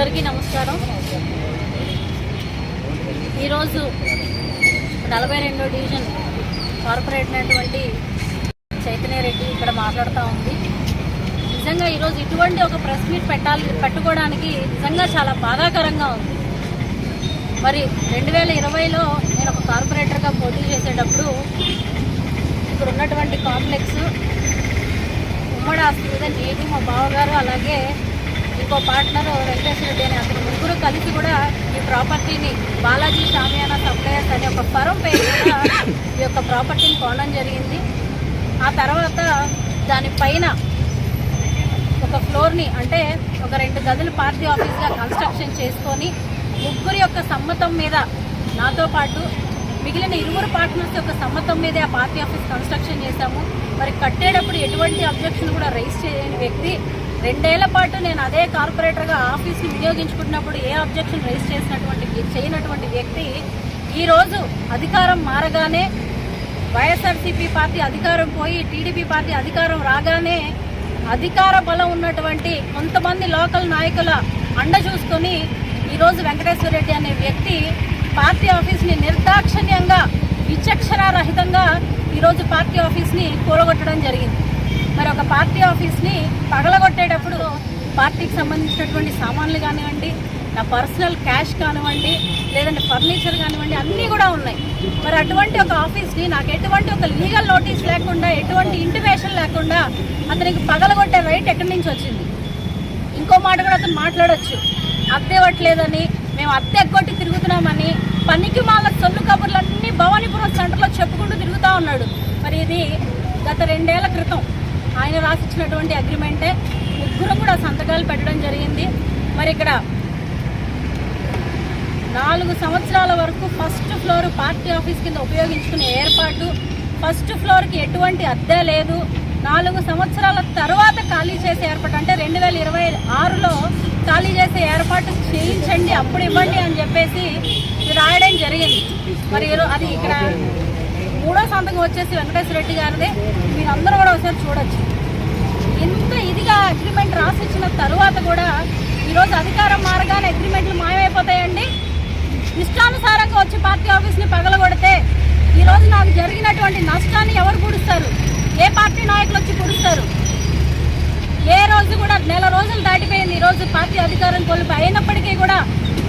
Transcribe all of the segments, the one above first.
అందరికీ నమస్కారం. ఈరోజు నలభై రెండో డివిజన్ కార్పొరేట్ అయినటువంటి చైతన్య రెడ్డి ఇక్కడ మాట్లాడుతూ ఉంది. నిజంగా ఈరోజు ఇటువంటి ఒక ప్రెస్ మీట్ పెట్టాలి పెట్టుకోవడానికి నిజంగా చాలా బాధాకరంగా ఉంది. మరి రెండు వేల ఇరవైలో నేను ఒక కార్పొరేటర్గా పోటీ చేసేటప్పుడు ఇక్కడ ఉన్నటువంటి కాంప్లెక్స్ ఉమ్మడి ఆస్తి మీద నేను మా బావగారు అలాగే ఇంకో పార్ట్నర్ వెంకటేశ్వర రెడ్డి అని అతను. ముగ్గురు కలిసి కూడా ఈ ప్రాపర్టీని బాలాజీ షామియానా సప్లయర్స్ అనే ఒక ఫరం పేరు ఈ యొక్క ప్రాపర్టీని కొనడం జరిగింది. ఆ తర్వాత దానిపైన ఒక ఫ్లోర్ని అంటే ఒక రెండు గదులు పార్టీ ఆఫీస్గా కన్స్ట్రక్షన్ చేసుకొని ముగ్గురు యొక్క సమ్మతం మీద నాతో పాటు మిగిలిన ఇరువురు పార్ట్నర్స్ యొక్క సమ్మతం మీదే ఆ పార్టీ ఆఫీస్ కన్స్ట్రక్షన్ చేశాము. మరి కట్టేటప్పుడు ఎటువంటి అబ్జెక్షన్ కూడా రైజ్ చేయని వ్యక్తి రెండేళ్ళ పాటు నేను అదే కార్పొరేటర్గా ఆఫీస్ని వినియోగించుకున్నప్పుడు ఏ అబ్జెక్షన్ రైజ్ చేసినటువంటి చేయనటువంటి వ్యక్తి ఈరోజు అధికారం మారగానే వైఎస్ఆర్సీపీ పార్టీ అధికారం పోయి టీడీపీ పార్టీ అధికారం రాగానే అధికార బలం ఉన్నటువంటి కొంతమంది లోకల్ నాయకుల అండ చూసుకొని ఈరోజు వెంకటేశ్వర రెడ్డి అనే వ్యక్తి పార్టీ ఆఫీస్ని నిర్దాక్షిణ్యంగా విచక్షణారహితంగా ఈరోజు పార్టీ ఆఫీస్ని కూరగొట్టడం జరిగింది. మరి ఒక పార్టీ ఆఫీస్ని పగలగొట్టేటప్పుడు పార్టీకి సంబంధించినటువంటి సామాన్లు కానివ్వండి నా పర్సనల్ క్యాష్ కానివ్వండి లేదంటే ఫర్నిచర్ కానివ్వండి అన్నీ కూడా ఉన్నాయి. మరి అటువంటి ఒక ఆఫీస్ని నాకు ఎటువంటి ఒక లీగల్ నోటీస్ లేకుండా ఎటువంటి ఇంటిమేషన్ లేకుండా అతనికి పగలగొట్టే రైట్ ఎక్కడి నుంచి వచ్చింది? ఇంకో మాట కూడా అతను మాట్లాడవచ్చు అద్దెవ్వట్లేదని మేము అద్దె కొట్టి తిరుగుతున్నామని పనికి మాల సొల్లు కబుర్లన్నీ భవానీపురం సెంటర్లో చెప్పుకుంటూ తిరుగుతూ ఉన్నాడు. మరి ఇది గత రెండేళ్ళ క్రితం. ఆయన రాసిచ్చినటువంటి అగ్రిమెంటే ముగ్గురం కూడా సంతకాలు పెట్టడం జరిగింది. మరి ఇక్కడ నాలుగు సంవత్సరాల వరకు ఫస్ట్ ఫ్లోర్ పార్టీ ఆఫీస్ కింద ఉపయోగించుకునే ఏర్పాటు ఫస్ట్ ఫ్లోర్కి ఎటువంటి అద్దె లేదు. నాలుగు సంవత్సరాల తర్వాత ఖాళీ చేసే ఏర్పాటు అంటే రెండు వేల ఇరవై ఆరులో ఖాళీ చేసే ఏర్పాటు చేయించండి అప్పుడు ఇవ్వండి అని చెప్పేసి రాయడం జరిగింది. మరి అది ఇక్కడ మూడో సంతకం వచ్చేసి వెంకటేశ్వర రెడ్డి గారిదే. మీరందరూ కూడా ఒకసారి చూడొచ్చు. ఇంత ఇదిగా అగ్రిమెంట్ రాసిచ్చిన తరువాత కూడా ఈరోజు అధికారం మారగానే అగ్రిమెంట్లు మాయమైపోతాయండి. ఇష్టానుసారంగా వచ్చి పార్టీ ఆఫీస్ని పగలగొడితే ఈరోజు నాకు జరిగినటువంటి నష్టాన్ని ఎవరు పూడుస్తారు? ఏ పార్టీ నాయకులు వచ్చి పూడుస్తారు? ఏ రోజు కూడా నెల రోజులు దాటిపోయింది ఈ రోజు పార్టీ అధికారం కోల్పోయి. అయినప్పటికీ కూడా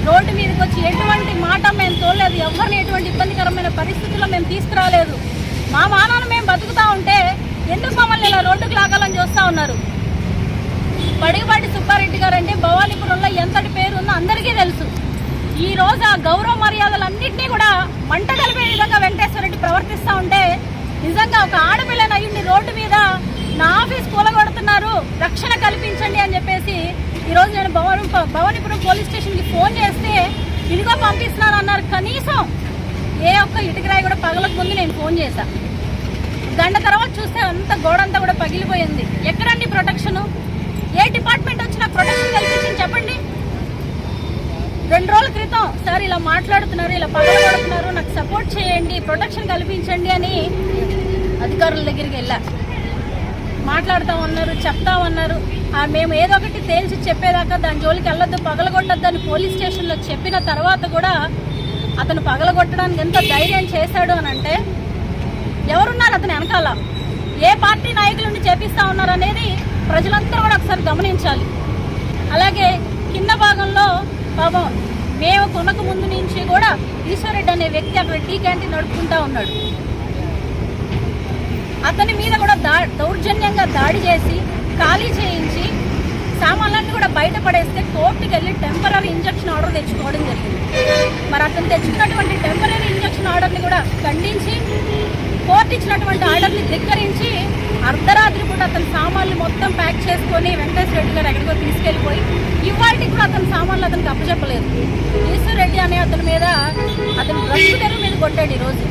రోడ్డు మీదకి వచ్చి ఎటువంటి మాట మేము తోలేదు ఎవరిని ఎటువంటి ఇబ్బందికరమైన పరిస్థితుల్లో మేము తీసుకురాలేదు. మా మానాన్ని మేము బతుకుతా ఉంటే ఎందుకు మమ్మల్ని ఇలా రోడ్డుకు లాగాలని చూస్తూ ఉన్నారు? పడిగపాటి సుబ్బారెడ్డి గారు అంటే భవానీపురంలో ఎంతటి పేరు ఉందో అందరికీ తెలుసు. ఈ రోజు ఆ గౌరవ మర్యాదలన్నింటినీ కూడా మంట కలిపే విధంగా వెంకటేశ్వర రెడ్డి ప్రవర్తిస్తూ ఉంటే నిజంగా ఒక ఆడపిల్లని అయ్యుండి రోడ్డు మీద నా ఆఫీస్ కూలగొడుతున్నారు రక్షణ కల్పించండి అని చెప్పేసి ఈరోజు నేను భవన్ భవానీపురం పోలీస్ స్టేషన్కి ఫోన్ చేస్తే ఇదిగో పంపిస్తున్నాను అన్నారు కనీసం ఏ ఒక్క ఇటుకరాయి కూడా పగలకు ముందు నేను ఫోన్ చేశాను గంట తర్వాత చూస్తే అంత గోడంతా కూడా పగిలిపోయింది. ఎక్కడండి ప్రొటెక్షన్ ఏ డిపార్ట్మెంట్ వచ్చినా ప్రొటెక్షన్ కల్పించింది చెప్పండి. రెండు రోజుల క్రితం సార్ ఇలా మాట్లాడుతున్నారు ఇలా పగలగొడుతున్నారు నాకు సపోర్ట్ చేయండి ప్రొటెక్షన్ కల్పించండి అని అధికారుల దగ్గరికి వెళ్ళా. మాట్లాడుతూ ఉన్నారు చెప్తా ఉన్నారు. మేము ఏదో ఒకటి తేల్చి చెప్పేదాకా దాని జోలికి వెళ్ళొద్దు పగలగొట్టద్దు అని పోలీస్ స్టేషన్లో చెప్పిన తర్వాత కూడా అతను పగలగొట్టడానికి ఎంత ధైర్యం చేశాడు అని అంటే ఎవరున్నారు అతని వెనకాల? ఏ పార్టీ నాయకులను చేపిస్తా ఉన్నారు అనేది ప్రజలందరూ కూడా ఒకసారి గమనించాలి. అలాగే కింద భాగంలో పాపం మేము కొనక ముందు నుంచి కూడా ఈశ్వరెడ్డి అనే వ్యక్తి అక్కడ టీ క్యాంటీన్ నడుపుకుంటా ఉన్నాడు. అతని మీద కూడా దా దౌర్జన్యంగా దాడి చేసి ఖాళీ చేయించి సామాన్లన్నీ కూడా బయటపడేస్తే కోర్టుకి వెళ్ళి టెంపరీ ఇంజక్షన్ ఆర్డర్ తెచ్చుకోవడం జరిగింది. మరి అతను తెచ్చుకున్నటువంటి టెంపరీ ఇంజక్షన్ ఆర్డర్ని కూడా ఖండించి కోర్టు ఇచ్చినటువంటి ఆర్డర్ని ధిక్కరించి అర్ధరాత్రి కూడా అతని సామాన్లు మొత్తం ప్యాక్ చేసుకొని వెంకటేశ్వర రెడ్డి గారు ఎక్కడికో తీసుకెళ్ళిపోయి ఇవాళకి కూడా అతని సామాన్లు అతనికి అప్పచెప్పలేదు. ఈశ్వర్ రెడ్డి అనే అతని మీద అతను బ్రతుకు తెరువు మీద కొట్టాడు ఈరోజు.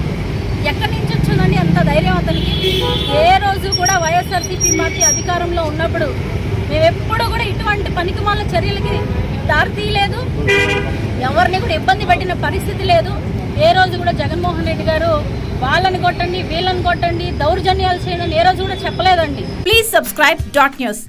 ఎక్కడి నుంచి వచ్చిందండి అంత ధైర్యం అతనికి? ఏ రోజు కూడా వైఎస్ఆర్సీపీ పార్టీ అధికారంలో ఉన్నప్పుడు మేము ఎప్పుడూ కూడా ఇటువంటి పనికిమాల చర్యలకి దారితీయలేదు ఎవరిని కూడా ఇబ్బంది పెట్టిన పరిస్థితి లేదు. ఏ రోజు కూడా జగన్మోహన్ రెడ్డి గారు వాళ్ళని కొట్టండి వీళ్ళని కొట్టండి దౌర్జన్యాలు చేయండి ఏ రోజు కూడా చెప్పలేదండి. Please subscribe dot news